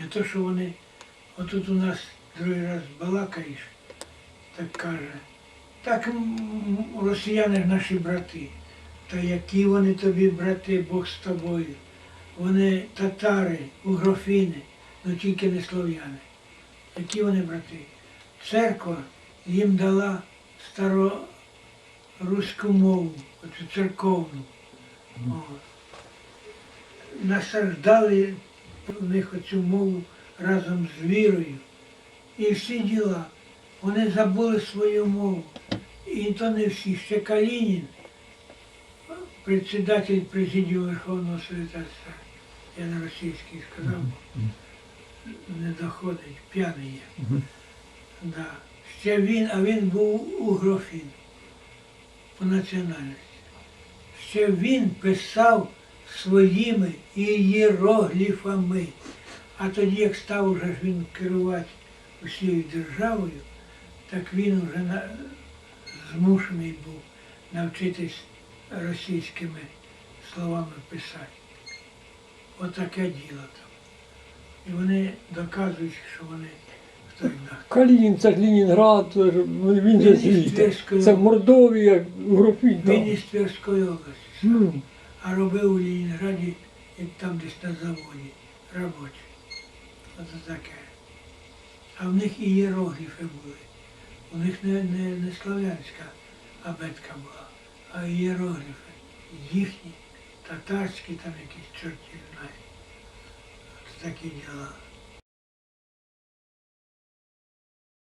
Не то, що вони, отут у нас другий раз балакаєш, так каже, так росіяни ж наші брати. Та які вони тобі, брати, Бог з тобою. Вони татари, угрофіни, ну тільки не слов'яни. Які вони брати? Церква їм дала староруську мову, оцю церковну. От. Насаждали в них оцю мову разом з вірою. І всі діла. Вони забули свою мову. І то не всі. Ще Калінін, председатель президіуму Верховного Совета, я на російській сказав, не доходить, п'яний є. Да. Ще він, а він був угрофін по національності. Ще він писав своїми ієрогліфами. А тоді, як став уже ж він керувати усією державою, так він вже на, змушений був навчитись російськими словами писати. Отаке діло там. І вони доказують, що вони хто. Калінін, це ж Ленінград, він же Він із звідти. Це в Мордовія, Грофінь. Він із Тверської області, Ну, а робив у Ленінграді, як там десь на заводі, робочий. Оце таке. А в них і іерогліфи були. У них не, не, не славянська абетка була, а іерогліфи. Їхні, татарські там якісь чорті знають. Такі діла.